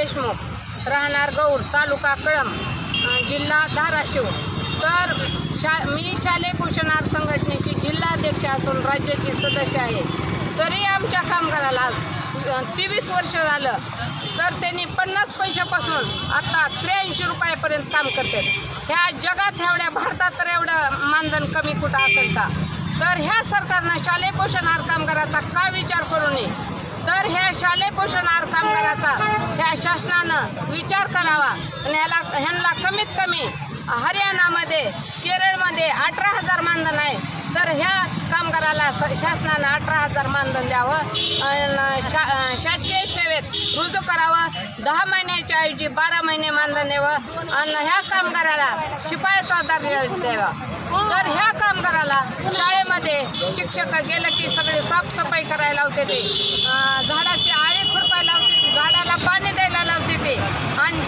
देशमुख राहणार गौर तालुका कळम जिल्हा धाराशिव. तर शा मी शालेय पोषणार संघटनेची जिल्हाध्यक्ष असून राज्याची सदस्य आहे. तरी आमच्या कामगाराला तेवीस वर्ष झालं. तर त्यांनी पन्नास पैशापासून आता त्र्याऐंशी रुपयापर्यंत काम करतात. ह्या जगात एवढ्या भारतात तर एवढं मानधन कमी कुठं असेल का? तर ह्या सरकारनं शालेय पोषणार कामगाराचा का विचार करू नये? तर ह्या शालेय पोषण आहार कामगाराचा ह्या शासनानं विचार करावा आणि ह्याला ह्यांना कमीत कमी हरियाणामध्ये केरळमध्ये अठरा हजार मानधन आहे. तर ह्या कामगाराला स शासनानं अठरा हजार मानधन द्यावं शा शासकीय सेवेत रुजू करावं. दहा महिन्याच्या ऐवजी बारा महिने मानधन द्यावं आणि ह्या कामगाराला शिपायाचा दर्जा द्यावा तर ह्या कामगाराला शाळेमध्ये शिक्षक गेलं की सगळे साफसफाई करायला लावते ते. झाडाची आळी खुरपायला लावते ते. झाडाला पाणी द्यायला लावते ते. आणि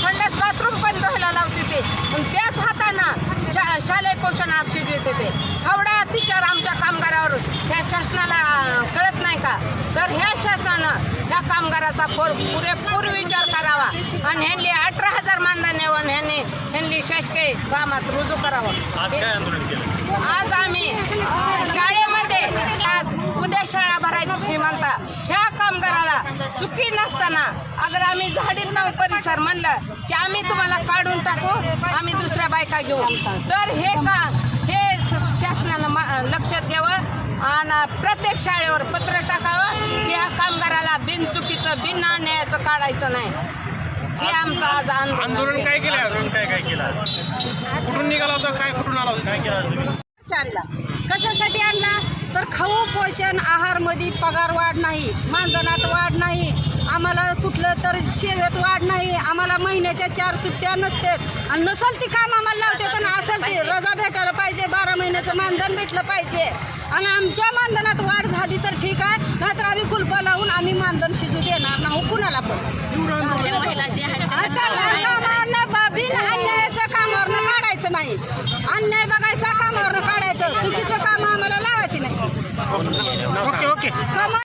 संडास बाथरूम पण धुवायला लावते ते. पण त्याच हातानं शा शालेय पोषण आहार शिजवते ते. हवडा अतिचार आमच्या कामगारावर ह्या शासनाला कळत नाही का? तर ह्या शासनानं ह्या कामगाराचा पुर पुरेपूर विचार करावा. आणि ह्यांनी अठरा हजार मानधन कामात रुजू करावं. आज काय आंदोलन केलं? आज आम्ही शाळेमध्ये आज उद्या शाळा भरायची म्हणता. ह्या कामगाराला चुकी नसताना अगर आम्ही झाडीत नाव परिसर म्हणलं की आम्ही तुम्हाला काढून टाकू आम्ही दुसऱ्या बायका घेऊ. तर हे का हे शासनानं लक्षात घ्यावं आणि प्रत्येक शाळेवर पत्र टाकावं की ह्या कामगाराला बिनचुकीचं बिन अन्यायाचं काढायचं नाही. हे आमचं आज आंदोलन आंदोलन. काय केलं आज? आंदोलन काय काय केलं आज? कुठून निघाला होता? काय कुठून आला होता? काय केलं आज तुम्ही? आणला कशासाठी आणला? तर खाऊ पोषण आहारमध्ये पगार वाढ नाही मानधनात वाढ नाही आम्हाला कुठलं तर सेवेत वाढ नाही आम्हाला महिन्याच्या चार सुट्ट्या नसतात. आणि नसल ती काम आम्हाला लावतात आणि असेल ती रजा भेटायला पाहिजे बारा महिन्याचं मानधन भेटलं पाहिजे. आणि आमच्या मानधनात वाढ झाली तर ठीक आहे. नाहीतर आम्ही कुलपा लावून आम्ही मानधन शिजू देणार नाही. कुणाला पण. आता लहान कामावरनं बा- बिन अन्यायाच्या कामावरनं काढायचं नाही. अन्याय बघायचा कामावरनं काढायचं. चुकीचं काम आम्हाला लावायची नाही. Okay okay. कमा